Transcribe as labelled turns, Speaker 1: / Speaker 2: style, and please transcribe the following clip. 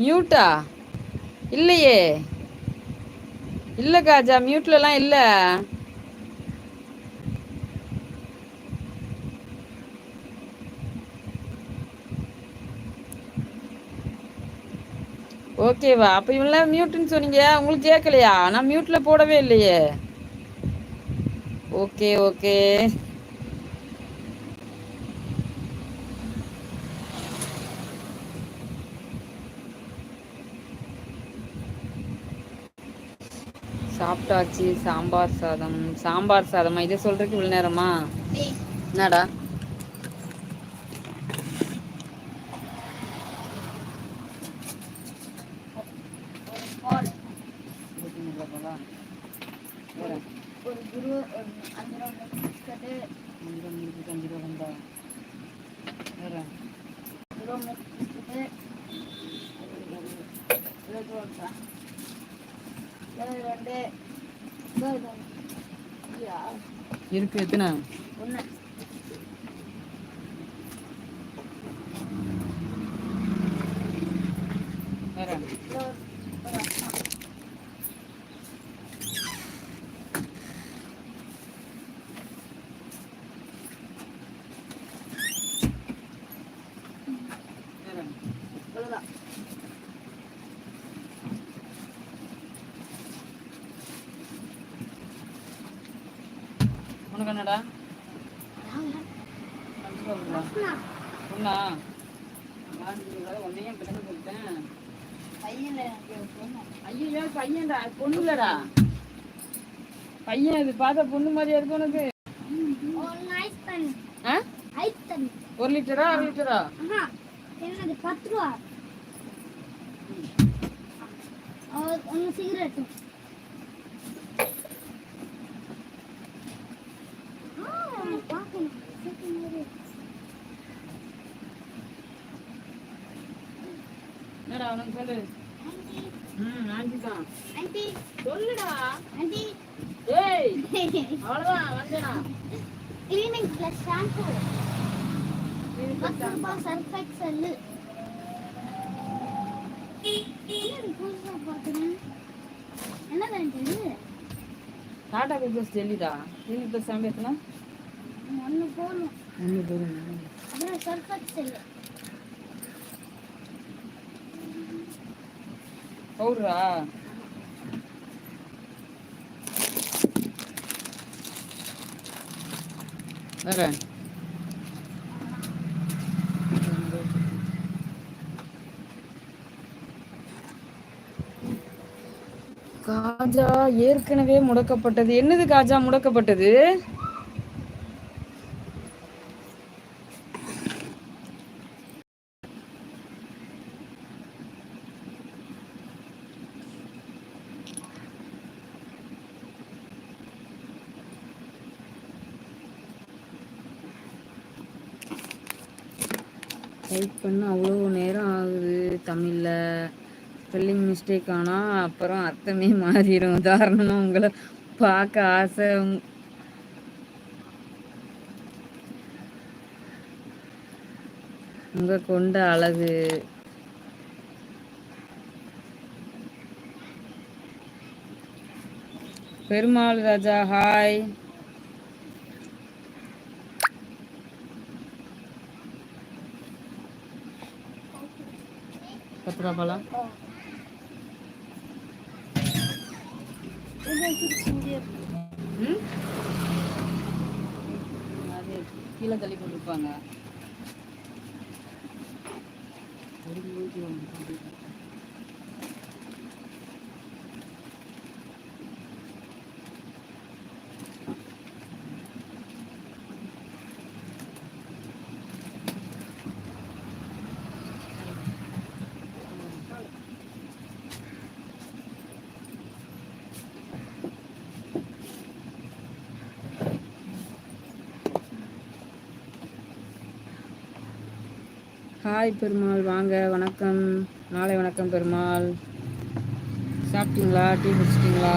Speaker 1: மியூட்டா இல்லையே. இல்லை காஜா மியூட்லலாம் இல்லை. ஓகேவா அப்போ இவங்களாம் மியூட்டுன்னு சொன்னீங்க. உங்களுக்கு கேட்கலையா? நான் மியூட்டில் போடவே இல்லையே. ஓகே ஓகே சாப்பிட்டாச்சு சாம்பார் சாதம். சாம்பார் சாதமா? இதை சொல்றதுக்கு இவ்வளவு நேரமா? என்னடா?
Speaker 2: ஒரு குரு
Speaker 1: இருக்கு எத்தனை
Speaker 2: ஒன்று
Speaker 1: என்னடா? நான் ஒன்னையும் பிள்ளைங்க கொடுத்தேன் ஐயோ பையன்டா பொண்ணு இல்லடா பையன் இது பார்த்தா பொண்ணு மாதிரியா இருக்கு உனக்கு? ஒரு லிட்டரா அரை லிட்டரா?
Speaker 2: பத்து ரூபா? ஒன்று சிகரெட்டு பார்க்கணும்
Speaker 1: என்னடா அவனுக்கு சொல்லு. ம் ஆண்டி தான்
Speaker 2: ஆண்டி.
Speaker 1: சொல்லுடா.
Speaker 2: ஆண்டி.
Speaker 1: ஏய் அவ்வளவுதான் வந்தேனா
Speaker 2: கிளீனிங் ப்ளஸ் ஷாம்பு பத்து ரூபாய் சர்ஃப் எக்ஸல் புதுசாக பார்க்குறேன் என்ன வேண்டியது
Speaker 1: டாடா பிஸ்னஸ் டெல்லிடா டெல்லி பிளஸ்
Speaker 2: ஒன்று போகணும்
Speaker 1: ஒன்று போதும்
Speaker 2: அப்புறம் சர்ஃப் எக்ஸல்
Speaker 1: வேற? காஜா ஏற்கனவே முடக்கப்பட்டது. என்னது காஜா முடக்கப்பட்டது? டைப் பண்ண அவ்வளோ நேரம் ஆகுது தமிழில். ஸ்பெல்லிங் மிஸ்டேக் ஆனால் அப்புறம் அர்த்தமே மாறிடும் உதாரணமாக உங்களை பார்க்க ஆசை உங்கள் உங்க கொண்ட அழகு. பெருமாள் ராஜா ஹாய் பத்து ரூபா பழம் அது கீழே தள்ளி கொண்டிருப்பாங்க ஹாய் பெருமாள் வாங்க வணக்கம். மாலை வணக்கம் பெருமாள் சாப்பிட்டீங்களா? டீ குடிச்சிட்டிங்களா?